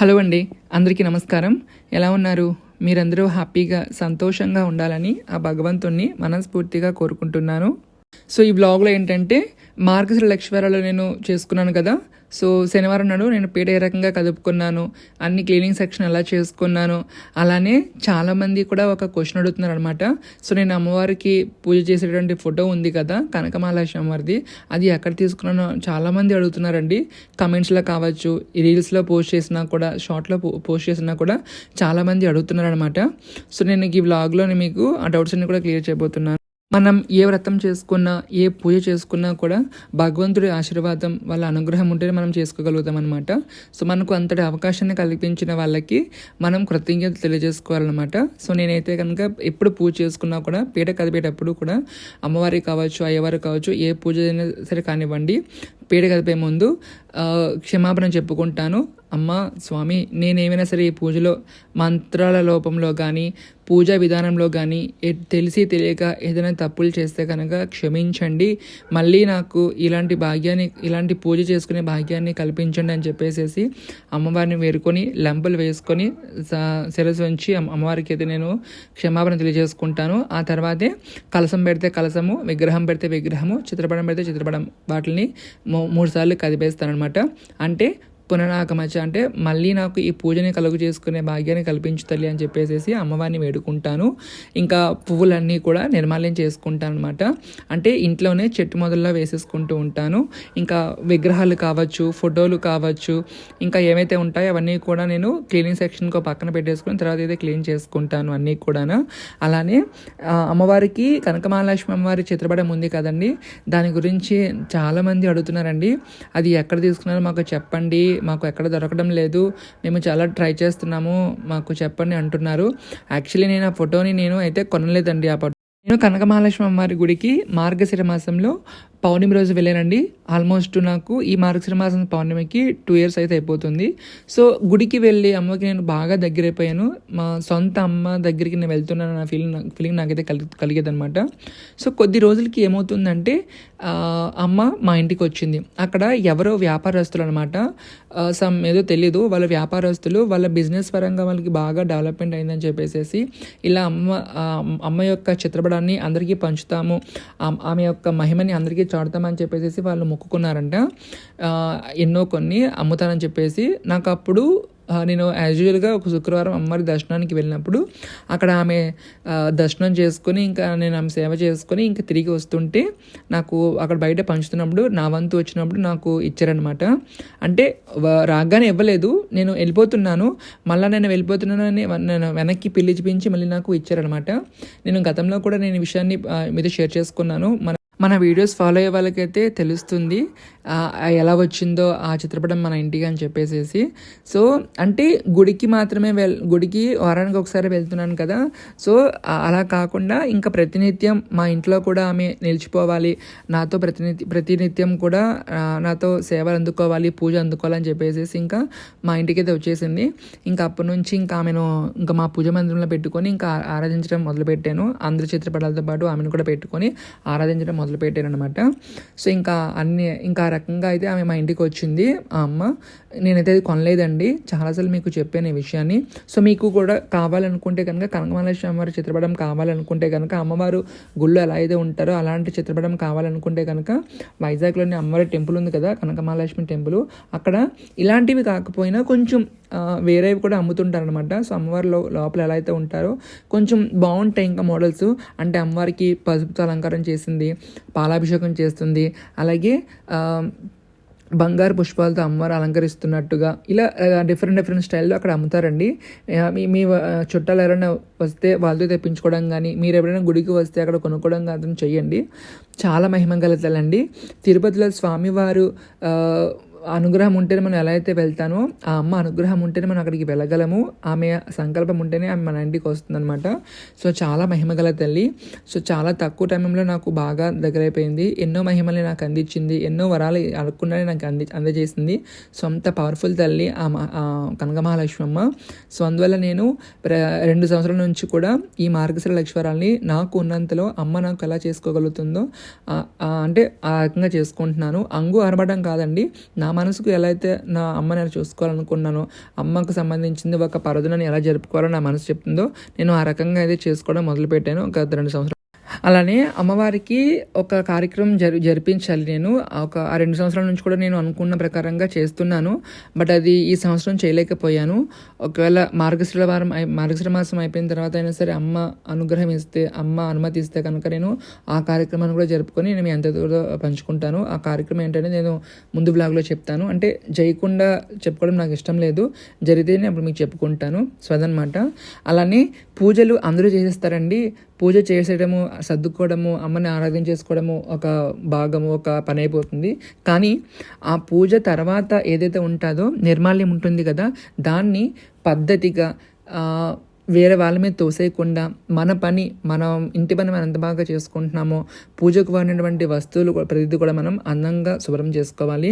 Hello అండి అందరికీ నమస్కారం. ఎలా ఉన్నారు? మీరందరూ హ్యాపీగా సంతోషంగా ఉండాలని ఆ భగవంతుణ్ణి మనస్ఫూర్తిగా కోరుకుంటున్నాను. సో ఈ బ్లాగ్లో ఏంటంటే మార్గశిర లక్ష్మీవారాలు నేను చేసుకున్నాను కదా. సో శనివారం నాడు నేను పీట ఏ రకంగా కదుపుకున్నాను. అన్ని క్లీనింగ్ సెక్షన్ ఎలా చేసుకున్నాను. అలానే చాలామంది కూడా ఒక క్వశ్చన్ అడుగుతున్నారు అనమాట సో నేను అమ్మవారికి పూజ చేసేటువంటి ఫోటో ఉంది కదా కనకమాలాషి అమ్మవారిది అది ఎక్కడ తీసుకున్నాను చాలామంది అడుగుతున్నారండి. కమెంట్స్లో కావచ్చు రీల్స్లో పోస్ట్ చేసినా కూడా షార్ట్లో పోస్ట్ చేసినా కూడా చాలామంది అడుగుతున్నారు అనమాట సో నేను ఈ వ్లాగ్లో మీకు ఆ డౌట్స్ అన్ని కూడా క్లియర్ చేయబోతున్నాను. మనం ఏ వ్రతం చేసుకున్నా ఏ పూజ చేసుకున్నా కూడా భగవంతుడి ఆశీర్వాదం వాళ్ళ అనుగ్రహం ఉంటేనే మనం చేసుకోగలుగుతాం అనమాట సో మనకు అంతటి అవకాశాన్ని కల్పించిన వాళ్ళకి మనం కృతజ్ఞత తెలియజేసుకోవాలన్నమాట. సో నేనైతే కనుక ఎప్పుడు పూజ చేసుకున్నా కూడా పీట కదిపేటప్పుడు కూడా అమ్మవారికి కావచ్చు అయ్యవారు కావచ్చు ఏ పూజ అయినా సరే కానివ్వండి పీట కదిపే ముందు క్షమాపణ చెప్పుకుంటాను. అమ్మ స్వామి నేనేమైనా సరే ఈ పూజలో మంత్రాల లోపంలో కానీ పూజా విధానంలో కానీ తెలిసి తెలియక ఏదైనా తప్పులు చేస్తే కనుక క్షమించండి. మళ్ళీ నాకు ఇలాంటి భాగ్యాన్ని ఇలాంటి పూజ చేసుకునే భాగ్యాన్ని కల్పించండి అని చెప్పేసేసి అమ్మవారిని వేరుకొని లెంపలు వేసుకొని స- శిరస్సు ఉంచి అమ్మవారికి అయితే నేను క్షమాపణ తెలియజేసుకుంటాను. ఆ తర్వాతే కలసం పెడితే కలసము విగ్రహం పెడితే విగ్రహము చిత్రపటం పెడితే చిత్రపటం వాటిని మూ- మూడు సార్లు కదిపేస్తాను అనమాట అంటే పునరాగమచ అంటే మళ్ళీ నాకు ఈ పూజని కలుగు చేసుకునే భాగ్యాన్ని కల్పించు తల్లి అని చెప్పేసి అమ్మవారిని వేడుకుంటాను. ఇంకా పువ్వులన్నీ కూడా నిర్మాల్యం చేసుకుంటాను అనమాట అంటే ఇంట్లోనే చెట్టు మొదల్లో వేసేసుకుంటూ ఉంటాను. ఇంకా విగ్రహాలు కావచ్చు ఫోటోలు కావచ్చు ఇంకా ఏమైతే ఉంటాయో అవన్నీ కూడా నేను క్లీనింగ్ సెక్షన్కి పక్కన పెట్టేసుకుని తర్వాత అయితే క్లీన్ చేసుకుంటాను అన్నీ కూడా అలానే అమ్మవారికి కనకమహాలక్ష్మి అమ్మవారి చిత్రపటం ఉంది కదండి. దాని గురించి చాలామంది అడుగుతున్నారండి. అది ఎక్కడ తీసుకున్నారో మాకు చెప్పండి. మాకు ఎక్కడ దొరకడం లేదు. మేము చాలా ట్రై చేస్తున్నాము. మాకు చెప్పండి అంటున్నారు. యాక్చువల్లీ నేను ఆ ఫోటోని నేను అయితే కొనలేదండి ఆ ఫోటో నేను కనకమహాలక్ష్మి అమ్మవారి గుడికి మార్గశిర మాసంలో పౌర్ణమి రోజు వెళ్ళానండి. ఆల్మోస్ట్ నాకు ఈ మార్గశ్రమాసన పౌర్ణమికి టూ ఇయర్స్ అయితే అయిపోతుంది. సో గుడికి వెళ్ళి అమ్మకి నేను బాగా దగ్గర అయిపోయాను. మా సొంత అమ్మ దగ్గరికి నేను వెళ్తున్నాను నా ఫీలింగ్ ఫీలింగ్ నాకైతే కలి కలిగేదనమాట సో కొద్ది రోజులకి ఏమవుతుందంటే అమ్మ మా ఇంటికి వచ్చింది. అక్కడ ఎవరో వ్యాపారస్తులు అనమాట సమ్ ఏదో తెలియదు వాళ్ళ వ్యాపారస్తులు వాళ్ళ బిజినెస్ పరంగా వాళ్ళకి బాగా డెవలప్మెంట్ అయిందని చెప్పేసి ఇలా అమ్మ అమ్మ యొక్క చిత్రపటాన్ని అందరికీ పంచుతాము. ఆమె యొక్క మహిమని అందరికీ చాడతామని చెప్పేసి వాళ్ళు మొక్కుకున్నారంట. ఎన్నో కొన్ని అమ్ముతానని చెప్పేసి. నాకు అప్పుడు నేను యాజ్ యూజువల్గా ఒక శుక్రవారం అమ్మవారి దర్శనానికి వెళ్ళినప్పుడు అక్కడ ఆమె దర్శనం చేసుకుని ఇంకా నేను ఆమె సేవ చేసుకుని ఇంకా తిరిగి వస్తుంటే నాకు అక్కడ బయట పంచుతున్నప్పుడు నా వంతు వచ్చినప్పుడు నాకు ఇచ్చారనమాట అంటే రాగానే ఇవ్వలేదు. నేను వెళ్ళిపోతున్నాను. మళ్ళీ నేను వెళ్ళిపోతున్నానని నేను వెనక్కి పిలిచిపించి మళ్ళీ నాకు ఇచ్చారనమాట నేను గతంలో కూడా నేను ఈ విషయాన్ని మీతో షేర్ చేసుకున్నాను. మన మన వీడియోస్ ఫాలో అయ్యే వాళ్ళకైతే తెలుస్తుంది ఎలా వచ్చిందో ఆ చిత్రపటం మన ఇంటికి అని చెప్పేసేసి. సో అంటే గుడికి మాత్రమే వెల్ గుడికి వారానికి ఒకసారి వెళ్తున్నాను కదా. సో అలా కాకుండా ఇంకా ప్రతినిత్యం మా ఇంట్లో కూడా ఆమె నిలిచిపోవాలి. నాతో ప్రతినిత్య ప్రతినిత్యం కూడా నాతో సేవలు అందుకోవాలి పూజ అందుకోవాలని చెప్పేసేసి ఇంకా మా ఇంటికి అయితే వచ్చేసింది. ఇంకా అప్పటి నుంచి ఇంకా ఆమెను ఇంకా మా పూజ మందిరంలో పెట్టుకొని ఇంకా ఆరాధించడం మొదలుపెట్టాను. అందరి చిత్రపటాలతో పాటు ఆమెను కూడా పెట్టుకొని ఆరాధించడం మొదలుపెట్టాను అనమాట సో ఇంకా అన్ని ఇంకా ఆ రకంగా అయితే ఆమె మా ఇంటికి వచ్చింది ఆ అమ్మ. నేనైతే అది కొనలేదండి. చాలాసార్లు మీకు చెప్పాను ఈ విషయాన్ని. సో మీకు కూడా కావాలనుకుంటే కనుక కనకమహాలక్ష్మి అమ్మవారి చిత్రపటం కావాలనుకుంటే కనుక అమ్మవారు గుళ్ళు ఎలా అయితే ఉంటారో అలాంటి చిత్రపటం కావాలనుకుంటే కనుక వైజాగ్లోని అమ్మవారి టెంపుల్ ఉంది కదా కనకమహాలక్ష్మి టెంపుల్. అక్కడ ఇలాంటివి కాకపోయినా కొంచెం వేరేవి కూడా అమ్ముతుంటారనమాట సో అమ్మవారి లోపల ఎలా అయితే ఉంటారో కొంచెం బాగుంటాయి ఇంకా మోడల్స్. అంటే అమ్మవారికి పసుపుతో అలంకారం చేసింది పాలాభిషేకం చేస్తుంది. అలాగే బంగారు పుష్పాలతో అమ్మవారు అలంకరిస్తున్నట్టుగా ఇలా డిఫరెంట్ డిఫరెంట్ స్టైల్లో అక్కడ అమ్ముతారండి. మీ మీ చుట్టాలు ఎవరైనా వస్తే వాళ్ళతో తెప్పించుకోవడం కానీ మీరు ఎవరైనా గుడికి వస్తే అక్కడ కొనుక్కోవడం కానీ చేయండి చాలా మహిమ గలతలండి తిరుపతిలో స్వామివారు అనుగ్రహం ఉంటేనే మనం ఎలా అయితే వెళ్తానో ఆ అమ్మ అనుగ్రహం ఉంటేనే మనం అక్కడికి వెళ్ళగలము. ఆమె సంకల్పం ఉంటేనే ఆమె మన ఇంటికి వస్తుందన్నమాట. సో చాలా మహిమగల తల్లి. సో చాలా తక్కువ టైంలో నాకు బాగా దగ్గరైపోయింది ఎన్నో మహిమల్ని నాకు అందించింది. ఎన్నో వరాలు అనుకున్నది నాకు అంది అందజేసింది. సో అంత పవర్ఫుల్ తల్లి ఆ మ- ఆ కనకమహాలక్ష్మి అమ్మ. సో అందువల్ల నేను ప్ర- రెండు సంవత్సరాల నుంచి కూడా ఈ మార్గశిర లక్ష్వరాల్ని నాకు ఉన్నంతలో అమ్మ నాకు ఎలా చేసుకోగలుగుతుందో అంటే ఆ రకంగా చేసుకుంటున్నాను. అంగు అరబడం కాదండి. నా నా మనసుకు ఎలా అయితే నా అమ్మ నేను చూసుకోవాలనుకున్నానో అమ్మకు సంబంధించింది ఒక పరదునని ఎలా జరుపుకోవాలో నా మనసు చెప్తుందో నేను ఆ రకంగా అయితే చేసుకోవడం మొదలుపెట్టాను. ఒక రెండు సంవత్సరాలు అలానే అమ్మవారికి ఒక కార్యక్రమం జరి జరిపించాలి నేను. ఒక ఆ రెండు సంవత్సరాల నుంచి కూడా నేను అనుకున్న ప్రకారంగా చేస్తున్నాను. బట్ అది ఈ సంవత్సరం చేయలేకపోయాను. ఒకవేళ మార్గశ్రీల వారం మార్గశ్రీల మాసం అయిపోయిన తర్వాత అయినా సరే అమ్మ అనుగ్రహం ఇస్తే అమ్మ అనుమతి ఇస్తే కనుక నేను ఆ కార్యక్రమాన్ని కూడా జరుపుకొని నేను ఎంత దూరం పంచుకుంటాను. ఆ కార్యక్రమం ఏంటంటే నేను ముందు బ్లాగ్లో చెప్తాను. అంటే జయకుండా చెప్పుకోవడం నాకు ఇష్టం లేదు. జరిగితేనే అప్పుడు మీకు చెప్పుకుంటాను. సో అదనమాట అలానే పూజలు అందరూ చేసేస్తారండి. పూజ చేసేయడము సర్దుకోవడము అమ్మని ఆరాధించేసుకోవడము ఒక భాగము ఒక పని అయిపోతుంది. కానీ ఆ పూజ తర్వాత ఏదైతే ఉంటుందో నిర్మాల్యం ఉంటుంది కదా దాన్ని పద్ధతిగా వేరే వాళ్ళ మీద తోసేయకుండా మన పని మనం ఇంటి పని మనం ఎంత బాగా చేసుకుంటున్నామో పూజకు వాడినటువంటి వస్తువులు కూడా ప్రతిదీ కూడా మనం అందంగా శుభ్రం చేసుకోవాలి.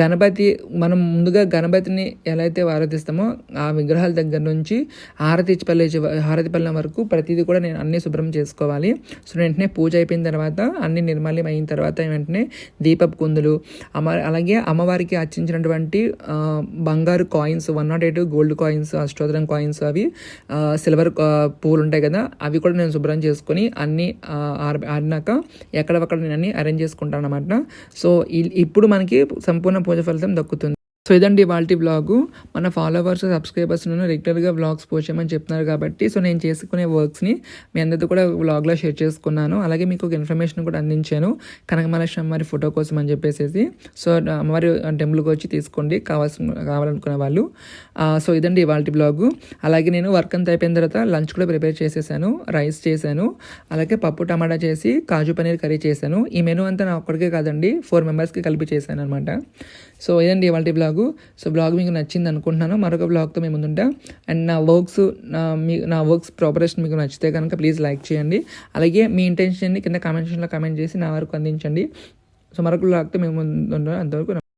గణపతి మనం ముందుగా గణపతిని ఎలా అయితే ఆరాధిస్తామో ఆ విగ్రహాల దగ్గర నుంచి హారతి పల్లె హారతి పల్లె వరకు ప్రతిదీ కూడా నేను అన్నీ శుభ్రం చేసుకోవాలి. సో వెంటనే పూజ అయిపోయిన తర్వాత అన్ని నిర్మాల్యం అయిన తర్వాత వెంటనే దీపపు కుందులు అమ్మ అలాగే అమ్మవారికి అర్చించినటువంటి బంగారు coins one nought eight gold coins అష్టోత్తరం కాయిన్స్ అవి సిల్వర్ పూలు ఉంటాయి కదా అవి కూడా నేను శుభ్రం చేసుకొని అన్నీ ఆ, ఆర- ఆరినాక ఎక్కడవక్కడ నేను అన్ని అరేంజ్ చేసుకుంటాను అనమాట సో ఇప్పుడు మనకి సంపూర్ణ పూజ ఫలితం దక్కుతుంది. సో ఇదండి వాళ్ళ బ్లాగు మన ఫాలోవర్స్ సబ్స్క్రైబర్స్ రెగ్యులర్గా వ్లాగ్స్ పోస్ట్ చేయమని చెప్తున్నారు కాబట్టి సో నేను చేసుకునే వర్క్స్ని మీ అందరితో కూడా వ్లాగ్లో షేర్ చేసుకున్నాను. అలాగే మీకు ఒక ఇన్ఫర్మేషన్ కూడా అందించాను. కనకమలక్ష్మి అమ్మవారి ఫోటో కోసం అని చెప్పేసి సో అమ్మవారి టెంపుల్కి వచ్చి తీసుకోండి. కావాల్సిన కావాలనుకునే వాళ్ళు. సో ఇదండి ఇవాళ బ్లాగు అలాగే నేను వర్క్ అంతా అయిపోయిన తర్వాత లంచ్ కూడా ప్రిపేర్ చేసేసాను. రైస్ చేశాను. అలాగే పప్పు టమాటా చేసి కాజు పనీర్ కర్రీ చేశాను. ఈ మెనూ అంతా నా ఒక్కడికే కాదండి ఫోర్ మెంబర్స్కి కలిపి చేశాను అనమాట సో ఇదండి ఇవాళ బ్లాగ్ సో బ్లాగ్ మీకు నచ్చింది అనుకుంటున్నాను. మరొక బ్లాగ్తో మేము ఉంటాం అండ్ నా వర్క్స్ నా మీ నా వర్క్స్ ప్రోపరేషన్ మీకు నచ్చితే కనుక ప్లీజ్ లైక్ చేయండి. అలాగే మీ ఇంటెన్షన్ని కింద కామెంట్ సెక్షన్లో కామెంట్ చేసి నా వరకు అందించండి. సో మరొక బ్లాగ్తో మేము ముందు అంతవరకు